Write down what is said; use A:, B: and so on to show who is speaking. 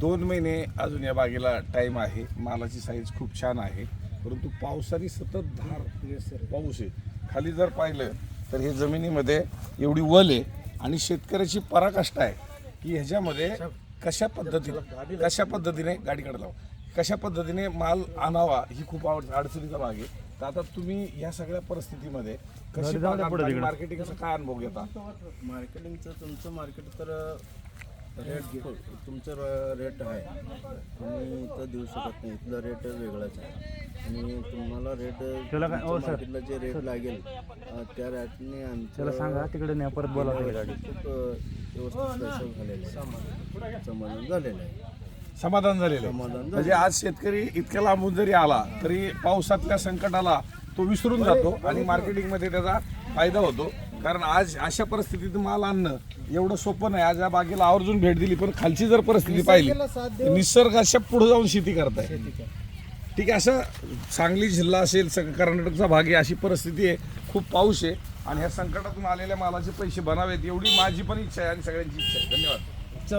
A: दोन महिने अजून या बागेला टाईम आहे. मालाची साईज खूप छान आहे. परंतु पावसाने सतत धार पाऊस आहे. खाली जर पाहिलं तर हे जमिनीमध्ये एवढी वल आहे आणि शेतकऱ्याची पराकाष्ठा आहे की ह्याच्यामध्ये कशा पद्धतीने कशा पद्धतीने गाडीकडे लावा? कशा पद्धतीने माल आणावा ही खूप आवड अडचणीचा भाग आहे. तर आता तुम्ही या सगळ्या परिस्थितीमध्ये कशी मार्केटिंगचा काय अनुभव घेता?
B: मार्केटिंगचं तुमचं मार्केट तर रेट तुमचं रेट आहे. तुम्ही इथं देऊ शकत नाही. इथलं रेट वेगळाच आहे. आणि तुम्हाला रेट मार्केटला जे रेट लागेल त्या रेटने आमचं
C: सांगा तिकडे नाही परत बोला
B: गाडी खूप व्यवस्थित पैसे झालेलं समाधान. झालेलं आहे.
A: समाधान झालेलं
B: समाधान
A: म्हणजे आज शेतकरी इतक्या लांबून जरी आला तरी पावसातल्या संकटाला तो विसरून जातो आणि मार्केटिंगमध्ये त्याचा फायदा होतो. कारण आज अशा परिस्थितीत माल आणणं एवढं सोपं नाही. आज या बागेला आवर्जून भेट दिली पण खालची जर परिस्थिती पाहिली तर निसर्गाच्या पुढे जाऊन शेती करताय. ठीक आहे असं सांगली जिल्हा असेल स- कर्नाटकचा भाग आहे अशी परिस्थिती आहे. खूप पाऊस आहे आणि ह्या संकटातून आलेल्या मालाचे पैसे बनावेत एवढी माझी पण इच्छा आहे आणि सगळ्यांची इच्छा आहे. धन्यवाद.